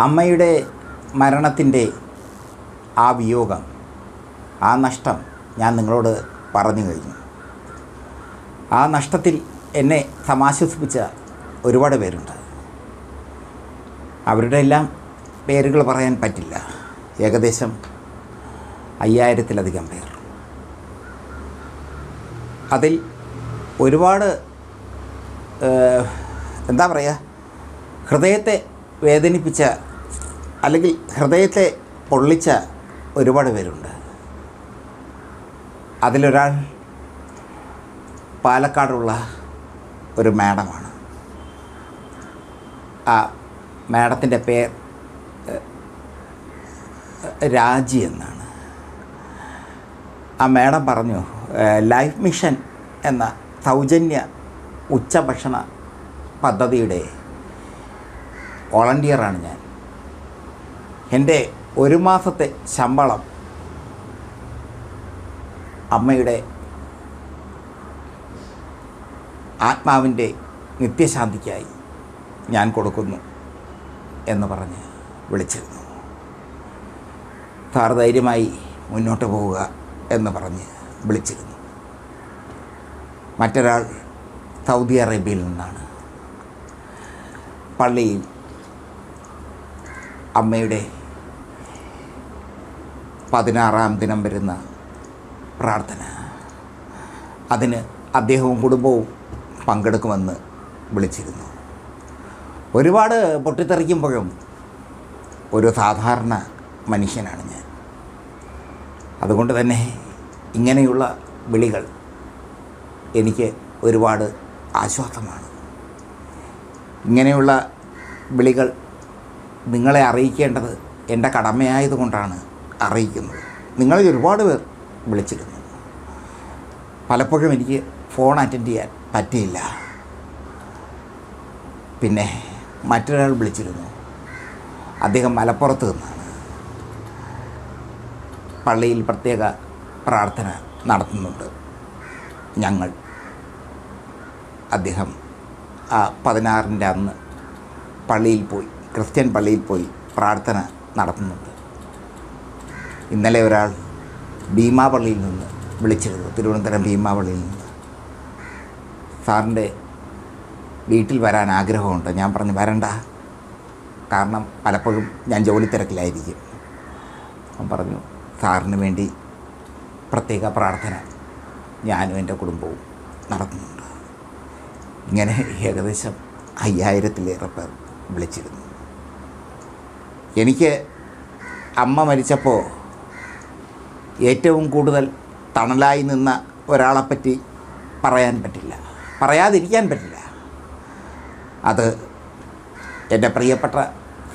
അമ്മയുടെ മരണത്തിന്റെ ആ വിയോഗം ആ നഷ്ടം ഞാൻ നിങ്ങളോട് പറഞ്ഞു കഴിഞ്ഞു. ആ നഷ്ടത്തിൽ എന്നെ സമാശ്വസിപ്പിച്ച ഒരുപാട് പേരുണ്ട്. അവരുടെ എല്ലാം പേരുകൾ പറയാൻ പറ്റില്ല. ഏകദേശം അയ്യായിരത്തിലധികം പേർ. അതിൽ ഒരുപാട് എന്താ പറയുക ഹൃദയത്തെ വേദനിപ്പിച്ച അല്ലെങ്കിൽ ഹൃദയത്തെ പൊള്ളിച്ച ഒരുപാട് പേരുണ്ട്. അതിലൊരാൾ പാലക്കാടുള്ള ഒരു മാഡമാണ്. ആ മാഡത്തിന്റെ പേർ രാജി എന്നാണ്. ആ മാഡം പറഞ്ഞു ലൈഫ് മിഷൻ എന്ന സൗജന്യ ഉച്ചഭക്ഷണ പദ്ധതിയുടെ വോളണ്ടിയറാണ് ഞാൻ. എന്റെ ഒരു മാസത്തെ ശമ്പളം അമ്മയുടെ ആത്മാവിന്റെ നിത്യശാന്തിക്കായി ഞാൻ കൊടുക്കുന്നു എന്ന് പറഞ്ഞ് വിളിച്ചിരുന്നു. സാർ ധൈര്യമായി മുന്നോട്ട് പോവുക എന്ന് പറഞ്ഞ് വിളിച്ചിരുന്നു. മറ്റൊരാൾ സൗദി അറേബ്യയിൽ നിന്നാണ്. പള്ളിയിൽ അമ്മയുടെ പതിനാറാം ദിനം വരുന്ന പ്രാർത്ഥന. അതിന് അദ്ദേഹവും കുടുംബവും പങ്കെടുക്കുമെന്ന് വിളിച്ചിരുന്നു. ഒരുപാട് പൊട്ടിത്തെറിക്കുമ്പോഴും ഒരു സാധാരണ മനുഷ്യനാണ് ഞാൻ. അതുകൊണ്ട് തന്നെ ഇങ്ങനെയുള്ള വിളികൾ എനിക്ക് ഒരുപാട് ആശ്വാസമാണ്. ഇങ്ങനെയുള്ള വിളികൾ നിങ്ങളെ അറിയിക്കേണ്ടത് എന്റെ കടമയായതുകൊണ്ടാണ് അറിയിക്കുന്നത് നിങ്ങളിൽ ഒരുപാട് പേർ വിളിച്ചിരുന്നു. പലപ്പോഴും എനിക്ക് ഫോൺ അറ്റൻഡ് ചെയ്യാൻ പറ്റിയില്ല. പിന്നെ മറ്റൊരാൾ വിളിച്ചിരുന്നു. അദ്ദേഹം മലപ്പുറത്ത് നിന്നാണ്. പള്ളിയിൽ പ്രത്യേക പ്രാർത്ഥന നടത്തുന്നുണ്ട്. ഞങ്ങൾ അദ്ദേഹം ആ പതിനാറിന്റെ അന്ന് പള്ളിയിൽ പോയി ക്രിസ്ത്യൻ പള്ളിയിൽ പോയി പ്രാർത്ഥന നടത്തുന്നുണ്ട്. ഇന്നലെ ഒരാൾ ഭീമാപള്ളിയിൽ നിന്ന് വിളിച്ചിരുന്നു. തിരുവനന്തപുരം ഭീമാപള്ളിയിൽ നിന്ന്. സാറിന്റെ വീട്ടിൽ വരാൻ ആഗ്രഹമുണ്ട്. ഞാൻ പറഞ്ഞു വരണ്ട. കാരണം പലപ്പോഴും ഞാൻ ജോലി തിരക്കിലായിരിക്കും. അവൻ പറഞ്ഞു സാറിന് വേണ്ടി പ്രത്യേക പ്രാർത്ഥന ഞാനും എന്റെ കുടുംബവും നടത്തുന്നുണ്ട്. ഇങ്ങനെ ഏകദേശം അയ്യായിരത്തിലേറെ പേർ വിളിച്ചിരുന്നു. എനിക്ക് അമ്മ മരിച്ചപ്പോൾ ഏറ്റവും കൂടുതൽ തണലായി നിന്ന ഒരാളെപ്പറ്റി പറയാൻ പറ്റില്ല. പറയാതിരിക്കാൻ പറ്റില്ല. അത് എന്റെ പ്രിയപ്പെട്ട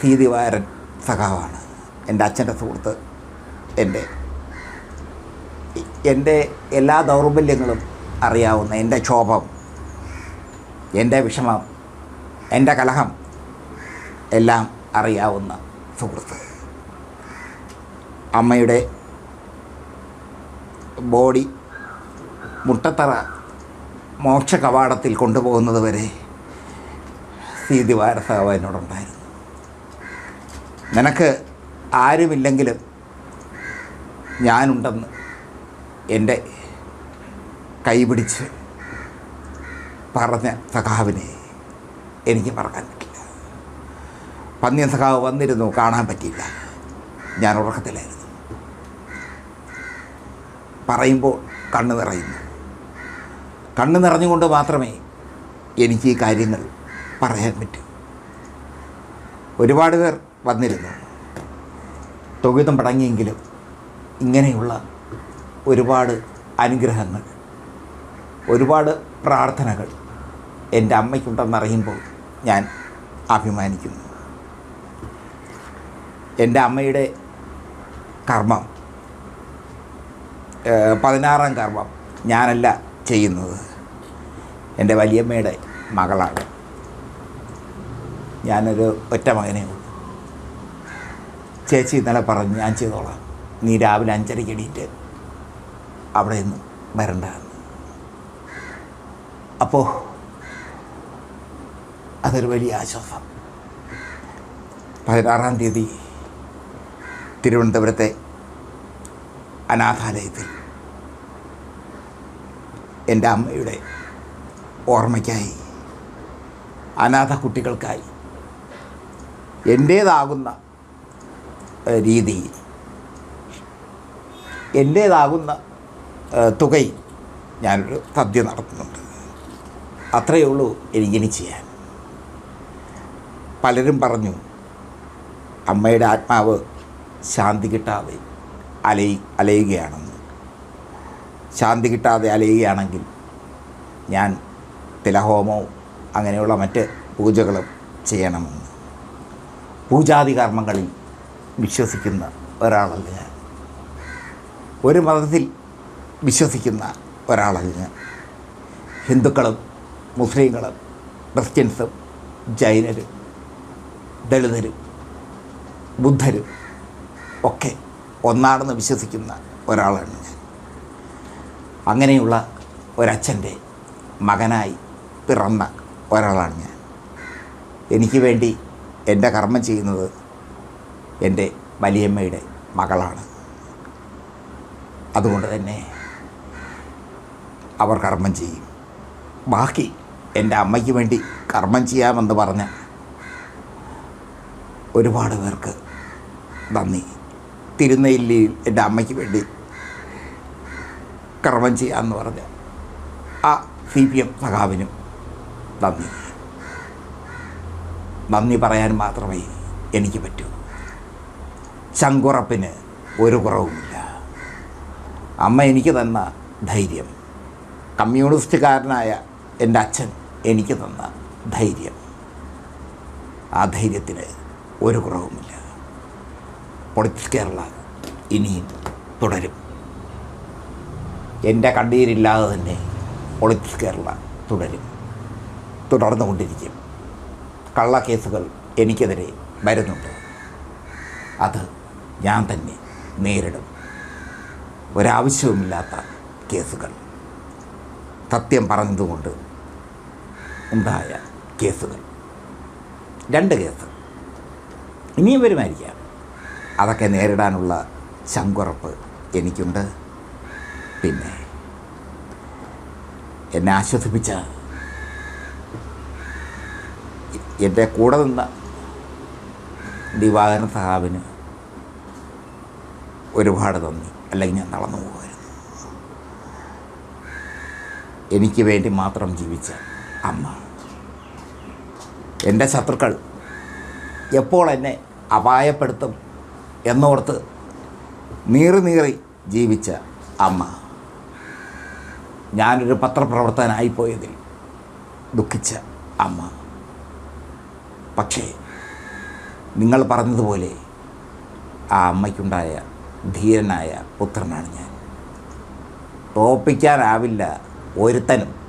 സീതിവാരൻ സഖാവാണ്. എന്റെ അച്ഛന്റെ സുഹൃത്ത് എന്റെ എന്റെ എല്ലാ ദൗർബല്യങ്ങളും അറിയാവുന്ന എന്റെ ക്ഷോഭം എന്റെ വിഷമം എന്റെ കലഹം എല്ലാം അറിയാവുന്ന സുഹൃത്ത്. അമ്മയുടെ ബോഡി മുട്ടത്തറ മോക്ഷ കവാടത്തിൽ കൊണ്ടുപോകുന്നത് വരെ സീതി വാരസഹ എന്നോടുണ്ടായിരുന്നു. നിനക്ക് ആരുമില്ലെങ്കിലും ഞാനുണ്ടെന്ന് എന്റെ കൈപിടിച്ച് പറഞ്ഞ സഖാവിനെ എനിക്ക് മറക്കാൻ പറ്റില്ല. പന്നിയ സഖാവ് വന്നിരുന്നു കാണാൻ പറ്റിയില്ല. ഞാൻ ഉറക്കത്തിലായിരുന്നു. പറയുമ്പോൾ കണ്ണു നിറയുന്നു. കണ്ണു നിറഞ്ഞുകൊണ്ട് മാത്രമേ എനിക്ക് ഈ കാര്യങ്ങൾ പറയാൻ പറ്റൂ. ഒരുപാട് പേർ വന്നിരുന്നു. തൊഴുതം പടങ്ങിയെങ്കിലും ഇങ്ങനെയുള്ള ഒരുപാട് അനുഗ്രഹങ്ങൾ ഒരുപാട് പ്രാർത്ഥനകൾ എന്റെ അമ്മയ്ക്കുണ്ടെന്നറിയുമ്പോൾ ഞാൻ അഭിമാനിക്കുന്നു. എന്റെ അമ്മയുടെ കർമ്മം പതിനാറാം കർമ്മം ഞാനല്ല ചെയ്യുന്നത്. എന്റെ വലിയമ്മയുടെ മകളാണ്. ഞാനൊരു ഒറ്റ മകനേ ഉള്ളൂ. ചേച്ചി ഇന്നലെ പറഞ്ഞു ഞാൻ ചെയ്തോളാം. നീ രാവിലെ അഞ്ചരയ്ക്ക് എണീറ്റ് അവിടെ നിന്ന് വരണ്ട. അപ്പോൾ അതൊരു വലിയ ആശ്വാസം. പതിനാറാം തീയതി തിരുവനന്തപുരത്തെ അനാഥാലയത്തിൽ. എന്റെ അമ്മയുടെ ഓർമ്മയ്ക്കായി അനാഥ കുട്ടികൾക്കായി എന്റേതാകുന്ന രീതിയിൽ എന്റേതാകുന്ന തുകയിൽ ഞാനൊരു സദ്യ നടത്തുന്നുണ്ട്. അത്രയേ ഉള്ളൂ എനിക്കിനി ചെയ്യാൻ. പലരും പറഞ്ഞു അമ്മയുടെ ആത്മാവ് ശാന്തി കിട്ടാതെ അലയി അലയുകയാണെന്ന്. ശാന്തി കിട്ടാതെ അലയുകയാണെങ്കിൽ ഞാൻ തിലഹോമവും അങ്ങനെയുള്ള മറ്റ് പൂജകളും ചെയ്യണമെന്ന്. പൂജാതി കർമ്മങ്ങളിൽ വിശ്വസിക്കുന്ന ഒരാളല്ല ഞാൻ. ഒരു മതത്തിൽ വിശ്വസിക്കുന്ന ഒരാളല്ല ഞാൻ. ഹിന്ദുക്കളും മുസ്ലിങ്ങളും ക്രിസ്ത്യൻസും ജൈനരും ദളിതരും ബുദ്ധരും ഒക്കെ ഒന്നാണെന്ന് വിശ്വസിക്കുന്ന ഒരാളാണ് ഞാൻ. അങ്ങനെയുള്ള ഒരച്ഛന്റെ മകനായി പിറന്ന ഒരാളാണ് ഞാൻ. എനിക്ക് വേണ്ടി എന്റെ കർമ്മം ചെയ്യുന്നത് എന്റെ വലിയമ്മയുടെ മകളാണ്. അതുകൊണ്ട് തന്നെ അവർ കർമ്മം ചെയ്യും. ബാക്കി എന്റെ അമ്മയ്ക്ക് വേണ്ടി കർമ്മം ചെയ്യാമെന്ന് പറഞ്ഞ ഒരുപാട് പേർക്ക് നന്ദി. തിരുനെല്ലിയിൽ എന്റെ അമ്മയ്ക്ക് വേണ്ടി കർമ്മം ചെയ്യാമെന്ന് പറഞ്ഞ് ആ സി പി എം സഖാവിനും നന്ദി. നന്ദി പറയാൻ മാത്രമേ എനിക്ക് പറ്റൂ. ശങ്കുറപ്പിന് ഒരു കുറവുമില്ല. അമ്മ എനിക്ക് തന്ന ധൈര്യം കമ്മ്യൂണിസ്റ്റുകാരനായ എന്റെ അച്ഛൻ എനിക്ക് തന്ന ധൈര്യം ആ ധൈര്യത്തിന് ഒരു കുറവുമില്ല. പൊളിറ്റിക്സ് കേരള ഇനിയും തുടരും. എന്റെ കണ്ണീരില്ലാതെ തന്നെ പൊളിറ്റിക്സ് കേരള തുടരും. തുടർന്നുകൊണ്ടിരിക്കും. കള്ളക്കേസുകൾ എനിക്കെതിരെ വരുന്നുണ്ട്. അത് ഞാൻ തന്നെ നേരിടും. ഒരാവശ്യവുമില്ലാത്ത കേസുകൾ. സത്യം പറഞ്ഞതുകൊണ്ട് ഉണ്ടായ കേസുകൾ. രണ്ട് കേസ്. ഇനിയും വരുമായിരിക്കാം. അതൊക്കെ നേരിടാനുള്ള ശങ്കുറപ്പ് എനിക്കുണ്ട്. പിന്നെ എന്നെ ആശ്വസിപ്പിച്ച എന്റെ കൂടെ നിന്ന ദിവാകരൻ സഹാബിന് ഒരുപാട് നന്ദി. അല്ലെങ്കിൽ ഞാൻ നടന്നു പോകുമായിരുന്നു. എനിക്ക് വേണ്ടി മാത്രം ജീവിച്ച അമ്മ. എന്റെ ശത്രുക്കൾ എപ്പോൾ എന്നെ അപായപ്പെടുത്തും എന്നോർത്ത് നീറി നീറി ജീവിച്ച അമ്മ. ഞാനൊരു പത്രപ്രവർത്തകനായിപ്പോയതിൽ ദുഃഖിച്ച അമ്മ. പക്ഷേ നിങ്ങൾ പറഞ്ഞതുപോലെ ആ അമ്മയ്ക്കുണ്ടായ ധീരനായ പുത്രനാണ് ഞാൻ. തോപ്പിക്കാനാവില്ല ഒരുത്തനും